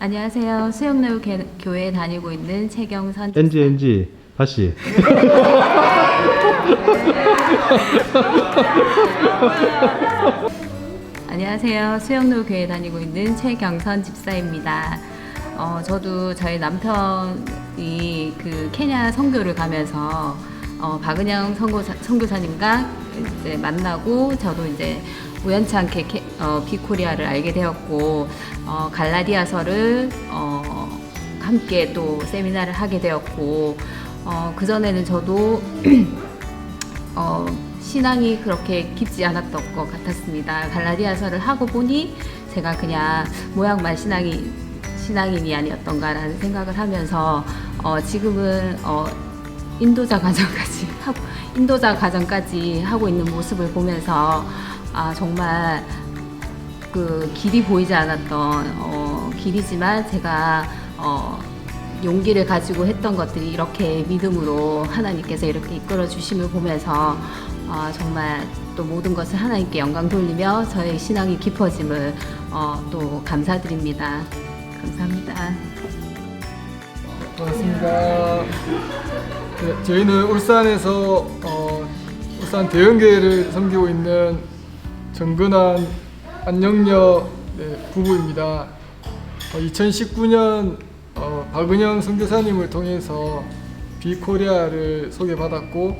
안녕하세요. 수영로 개- 교회에 다니고 있는 최경선 NG NG 다시 안녕하세요. 수영로 교회에 다니고 있는 최경선 집사입니다. 어, 저도 저희 남편이 그 케냐 선교를 가면서 어, 박은영 선교사, 선교사님과 이제 만나고 저도 이제 우연치 않게 케, 어, 비코리아를 알게 되었고 어, 갈라디아서를 어, 함께 또 세미나를 하게 되었고 어, 그 전에는 저도 어, 신앙이 그렇게 깊지 않았던 것 같았습니다. 갈라디아서를 하고 보니 제가 그냥 모양만 신앙이 신앙인이 아니었던가라는 생각을 하면서 어, 지금은 어, 인도자 과정까지 하고 인도자 과정까지 하고 있는 모습을 보면서 아 정말 그 길이 보이지 않았던 어, 길이지만 제가 어, 용기를 가지고 했던 것들이 이렇게 믿음으로 하나님께서 이렇게 이끌어 주심을 보면서 어, 정말 또 모든 것을 하나님께 영광 돌리며 저의 신앙이 깊어짐을 어, 또 감사드립니다. 감사합니다. 반갑습니다. 네, 저희는 울산에서 어, 울산 대형교회를 섬기고 있는 정근한 안영녀 네, 부부입니다. 2019년 어, 박은영 선교사님을 통해서 비코리아를 소개받았고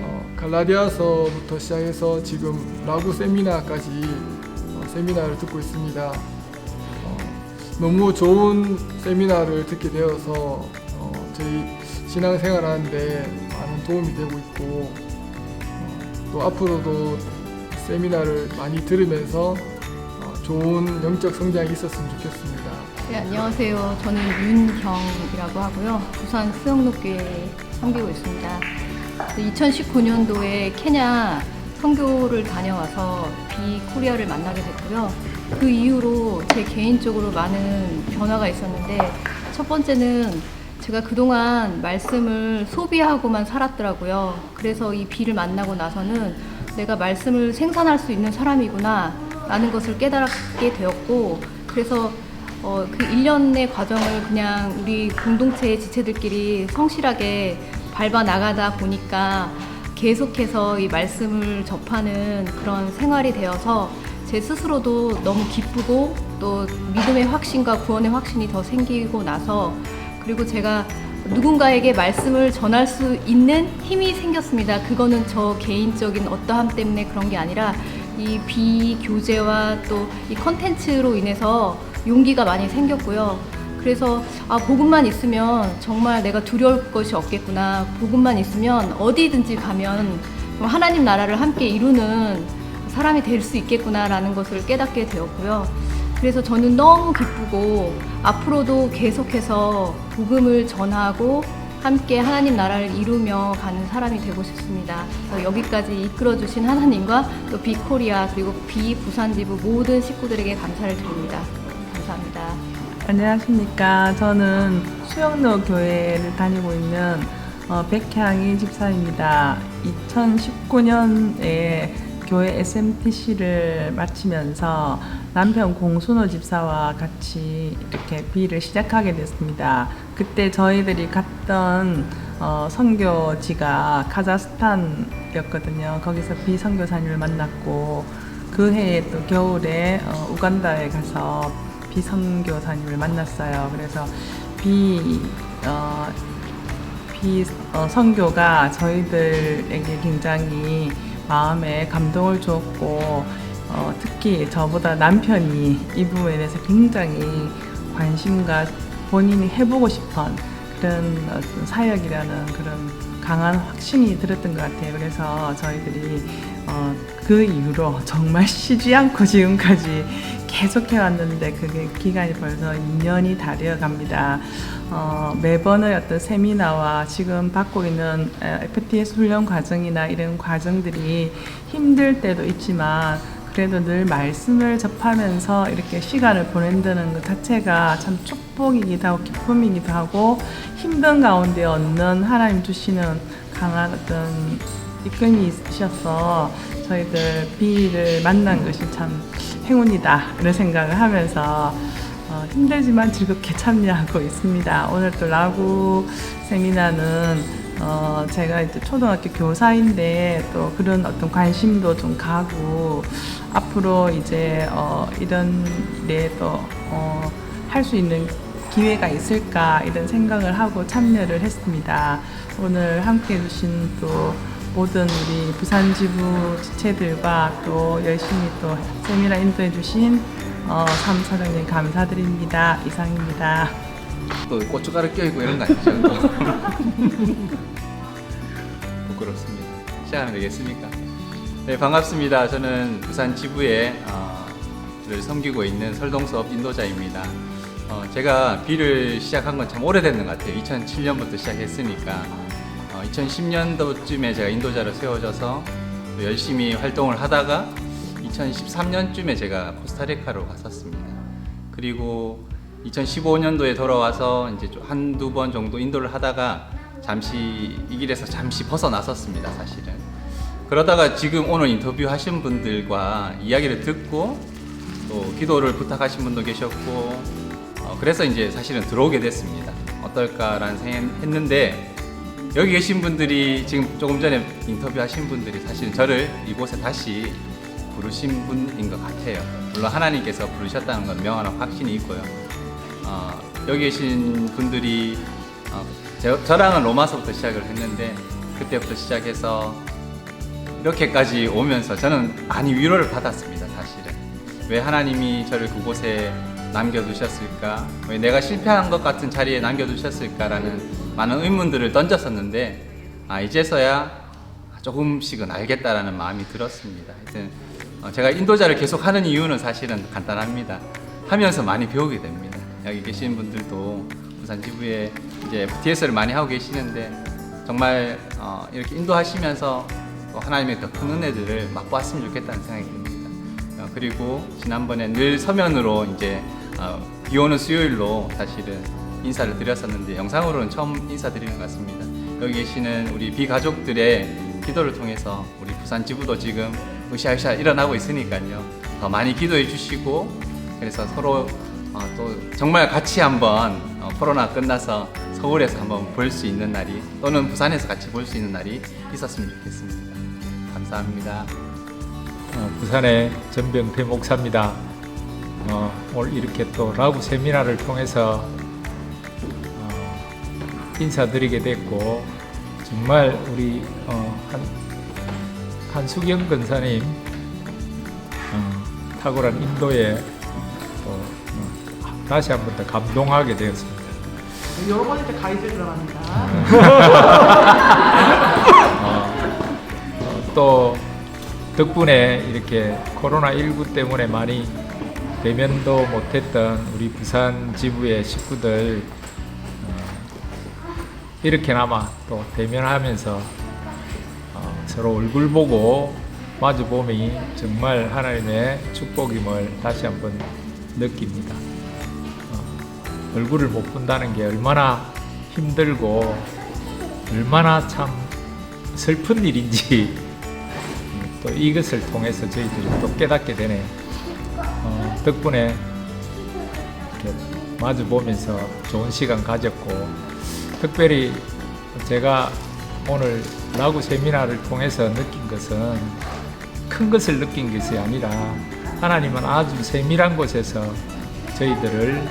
어, 갈라디아서부터 시작해서 지금 라구 세미나까지 어, 세미나를 듣고 있습니다. 어, 너무 좋은 세미나를 듣게 되어서 어, 저희 신앙생활 하는데 많은 도움이 되고 있고 어, 또 앞으로도 세미나를 많이 들으면서 어, 좋은 영적 성장이 있었으면 좋겠습니다. 네, 안녕하세요. 저는 윤경이라고 하고요. 부산 수영록교에 섬기고 있습니다. 2019년도에 케냐 선교를 다녀와서 비코리아를 만나게 됐고요. 그 이후로 제 개인적으로 많은 변화가 있었는데 첫 번째는 제가 그동안 말씀을 소비하고만 살았더라고요. 그래서 이 비를 만나고 나서는 내가 말씀을 생산할 수 있는 사람이구나 라는 것을 깨달게 되었고 그래서 어, 그 1년의 과정을 그냥 우리 공동체의 지체들끼리 성실하게 밟아 나가다 보니까 계속해서 이 말씀을 접하는 그런 생활이 되어서 제 스스로도 너무 기쁘고 또 믿음의 확신과 구원의 확신이 더 생기고 나서 그리고 제가 누군가에게 말씀을 전할 수 있는 힘이 생겼습니다. 그거는 저 개인적인 어떠함 때문에 그런 게 아니라 이 비교제와 또 이 컨텐츠로 인해서 용기가 많이 생겼고요. 그래서 아 복음만 있으면 정말 내가 두려울 것이 없겠구나. 복음만 있으면 어디든지 가면 하나님 나라를 함께 이루는 사람이 될 수 있겠구나라는 것을 깨닫게 되었고요. 그래서 저는 너무 기쁘고 앞으로도 계속해서 복음을 전하고 함께 하나님 나라를 이루며 가는 사람이 되고 싶습니다. 여기까지 이끌어 주신 하나님과 또 비코리아 그리고 비부산 지부 모든 식구들에게 감사를 드립니다. 감사합니다. 안녕하십니까. 저는 수영로 교회를 다니고 있는 어, 백향이 집사입니다. 2019년에 교회 SMTC를 마치면서 남편 공순호 집사와 같이 이렇게 비를 시작하게 됐습니다. 그때 저희들이 갔던 어, 선교지가 카자흐스탄이었거든요. 거기서 비 선교사님을 만났고 그 해에 또 겨울에 어, 우간다에 가서 비 선교사님을 만났어요. 그래서 비 어, 비 어, 선교가 저희들에게 굉장히 마음에 감동을 주었고 어, 특히 저보다 남편이 이 부분에 대해서 굉장히 관심과 본인이 해보고 싶은 그런 어떤 사역이라는 그런 강한 확신이 들었던 것 같아요. 그래서 저희들이 어, 그 이후로 정말 쉬지 않고 지금까지 계속 해왔는데 그게 기간이 벌써 2년이 다 되어 갑니다. 어, 매번의 어떤 세미나와 지금 받고 있는 에, FTS 훈련 과정이나 이런 과정들이 힘들 때도 있지만 그래도 늘 말씀을 접하면서 이렇게 시간을 보낸다는 것 자체가 참 축복이기도 하고 기쁨이기도 하고 힘든 가운데 얻는 하나님 주시는 강한 어떤 이끈이 있으셔서 저희들 비를 만난 것이 참 행운이다 이런 생각을 하면서 어, 힘들지만 즐겁게 참여하고 있습니다. 오늘 또 라구 세미나는 어, 제가 이제 초등학교 교사인데 또 그런 어떤 관심도 좀 가고 앞으로 이제 어, 이런 일에 또할 수 있는 기회가 있을까 이런 생각을 하고 참여를 했습니다. 오늘 함께 해주신 또 모든 우리 부산 지부 지체들과 또 열심히 또 세미나 인도해 주신 어, 사무사장님 감사드립니다. 이상입니다. 또 고춧가루 껴있고 이런 거 아니죠? 부끄럽습니다. 시작하면 되겠습니까? 네, 반갑습니다. 저는 부산 지부에 어, 를 섬기고 있는 설동수업 인도자입니다. 어, 제가 비를 시작한 건 참 오래됐는 것 같아요. 2007년부터 시작했으니까. 어, 2010년도쯤에 제가 인도자로 세워져서 또 열심히 활동을 하다가 2013년쯤에 제가 코스타리카로 갔었습니다. 그리고 2015년도에 돌아와서 이제 좀 한두 번 정도 인도를 하다가 잠시 이 길에서 잠시 벗어났었습니다, 사실은. 그러다가 지금 오늘 인터뷰 하신 분들과 이야기를 듣고 또 기도를 부탁하신 분도 계셨고 어, 그래서 이제 사실은 들어오게 됐습니다. 어떨까라는 생각했는데 여기 계신 분들이 지금 조금 전에 인터뷰 하신 분들이 사실은 저를 이곳에 다시 부르신 분인 것 같아요. 물론 하나님께서 부르셨다는 건 명확한 확신이 있고요. 어, 여기 계신 분들이 어, 저, 저랑은 로마서부터 시작을 했는데 그때부터 시작해서 이렇게까지 오면서 저는 많이 위로를 받았습니다, 사실은. 왜 하나님이 저를 그곳에 남겨두셨을까? 왜 내가 실패한 것 같은 자리에 남겨두셨을까라는 많은 의문들을 던졌었는데, 아, 이제서야 조금씩은 알겠다라는 마음이 들었습니다. 하여튼, 어, 제가 인도자를 계속 하는 이유는 사실은 간단합니다. 하면서 많이 배우게 됩니다. 여기 계신 분들도 부산 지부에 이제 FTS를 많이 하고 계시는데, 정말 어, 이렇게 인도하시면서 또 하나님의 더 큰 은혜들을 맛보았으면 좋겠다는 생각이 듭니다. 어, 그리고 지난번에 늘 서면으로 이제 어, 비 오는 수요일로 사실은 인사를 드렸었는데 영상으로는 처음 인사드리는 것 같습니다. 여기 계시는 우리 비가족들의 기도를 통해서 우리 부산 지부도 지금 으쌰으쌰 일어나고 있으니까요. 더 많이 기도해 주시고 그래서 서로 어, 또 정말 같이 한번 어, 코로나 끝나서 서울에서 한번 볼 수 있는 날이 또는 부산에서 같이 볼 수 있는 날이 있었으면 좋겠습니다. 감사합니다. 어, 부산의 전병태 목사입니다. 어, 오늘 이렇게 또 라구 세미나를 통해서 어, 인사드리게 됐고 정말 우리 어, 한, 한수경 근사님 어, 탁월한 인도에 또 어, 다시 한 번 더 감동하게 되었습니다. 여러 번째 가이드 들어갑니다. 어, 또 덕분에 이렇게 코로나19 때문에 많이 대면도 못했던 우리 부산 지부의 식구들 어, 이렇게나마 또 대면하면서 어, 서로 얼굴 보고 마주 보니 정말 하나님의 축복임을 다시 한번 느낍니다. 어, 얼굴을 못 본다는 게 얼마나 힘들고 얼마나 참 슬픈 일인지 음, 또 이것을 통해서 저희들이 또 깨닫게 되네. 어, 덕분에 마주 보면서 좋은 시간 가졌고 특별히 제가 오늘 라구 세미나를 통해서 느낀 것은 큰 것을 느낀 것이 아니라 하나님은 아주 세밀한 곳에서 저희들을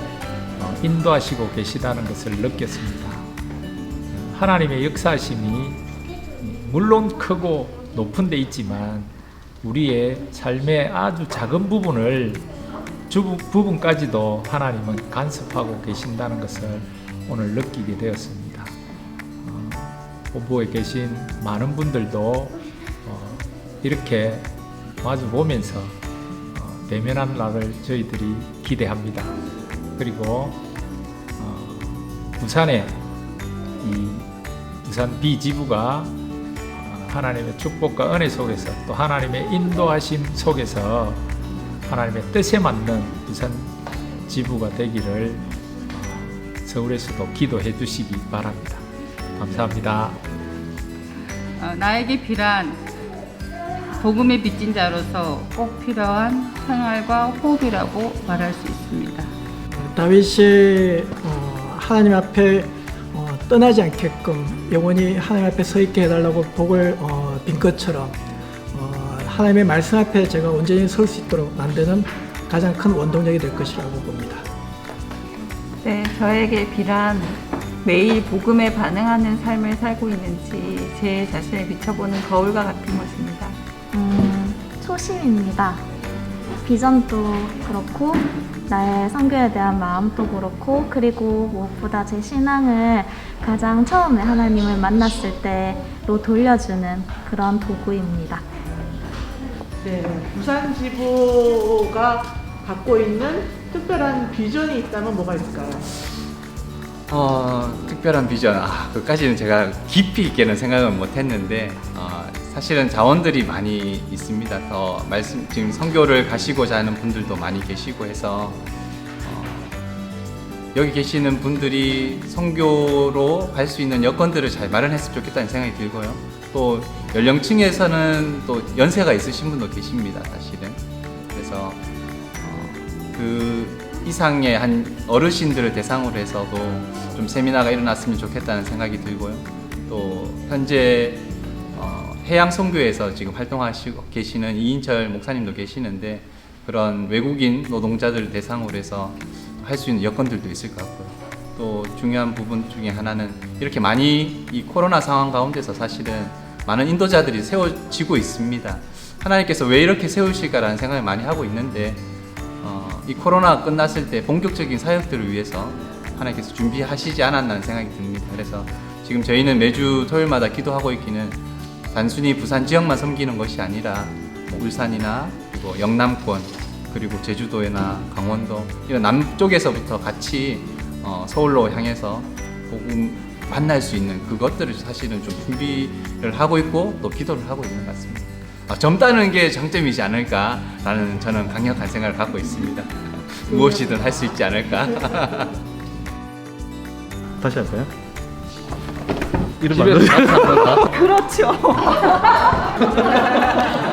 어, 인도하시고 계시다는 것을 느꼈습니다. 하나님의 역사심이 물론 크고 높은 데 있지만 우리의 삶의 아주 작은 부분을 주 부분까지도 하나님은 간섭하고 계신다는 것을 오늘 느끼게 되었습니다. 어, 본부에 계신 많은 분들도 어, 이렇게 마주 보면서 어, 대면한 날을 저희들이 기대합니다. 그리고 어, 부산에 이 부산 비지부가 어, 하나님의 축복과 은혜 속에서 또 하나님의 인도하심 속에서 하나님의 뜻에 맞는 부산 지부가 되기를 어, 서울에서도 기도해 주시기 바랍니다. 감사합니다. 어, 나에게 필요한 복음의 빚진 자로서 꼭 필요한 생활과 호흡이라고 말할 수 있습니다. 다윗이 어, 하나님 앞에 어, 떠나지 않게끔 영원히 하나님 앞에 서 있게 해달라고 복을 어, 빈 것처럼 어, 하나님의 말씀 앞에 제가 온전히 설 수 있도록 만드는 가장 큰 원동력이 될 것이라고 봅니다. 네, 저에게 비란 매일 복음에 반응하는 삶을 살고 있는지 제 자신을 비춰보는 거울과 같은 것입니다. 음, 초심입니다. 비전도 그렇고 나의 선교에 대한 마음도 그렇고 그리고 무엇보다 제 신앙을 가장 처음에 하나님을 만났을 때로 돌려주는 그런 도구입니다. 네, 부산 지부가 갖고 있는 특별한 비전이 있다면 뭐가 있을까요? 어, 특별한 비전, 아, 그까지는 제가 깊이 있게는 생각은 못 했는데, 어, 사실은 자원들이 많이 있습니다. 더 말씀, 지금 선교를 가시고자 하는 분들도 많이 계시고 해서, 어, 여기 계시는 분들이 선교로 갈 수 있는 여건들을 잘 마련했으면 좋겠다는 생각이 들고요. 또 연령층에서는 또 연세가 있으신 분도 계십니다, 사실은. 그래서 어, 그 이상의 한 어르신들을 대상으로 해서도 좀 세미나가 일어났으면 좋겠다는 생각이 들고요. 또 현재 어, 해양 선교에서 지금 활동하시고 계시는 이인철 목사님도 계시는데 그런 외국인 노동자들 대상으로 해서 할 수 있는 여건들도 있을 것 같고요. 또 중요한 부분 중에 하나는 이렇게 많이 이 코로나 상황 가운데서 사실은 많은 인도자들이 세워지고 있습니다. 하나님께서 왜 이렇게 세우실까라는 생각을 많이 하고 있는데 어, 이 코로나 끝났을 때 본격적인 사역들을 위해서 하나님께서 준비하시지 않았나 는 생각이 듭니다. 그래서 지금 저희는 매주 토요일마다 기도하고 있기는 단순히 부산 지역만 섬기는 것이 아니라 뭐 울산이나 그리고 영남권 그리고 제주도나 강원도 이런 남쪽에서부터 같이 어, 서울로 향해서 복음 만날 수 있는 그것들을 사실은 좀 준비를 하고 있고 또 기도를 하고 있는 것 같습니다. 아, 젊다는 게 장점이지 않을까라는 저는 강력한 생각을 갖고 있습니다. 무엇이든 할 수 있지 않을까. 다시 할까요? 이름 안 집에서 그렇죠.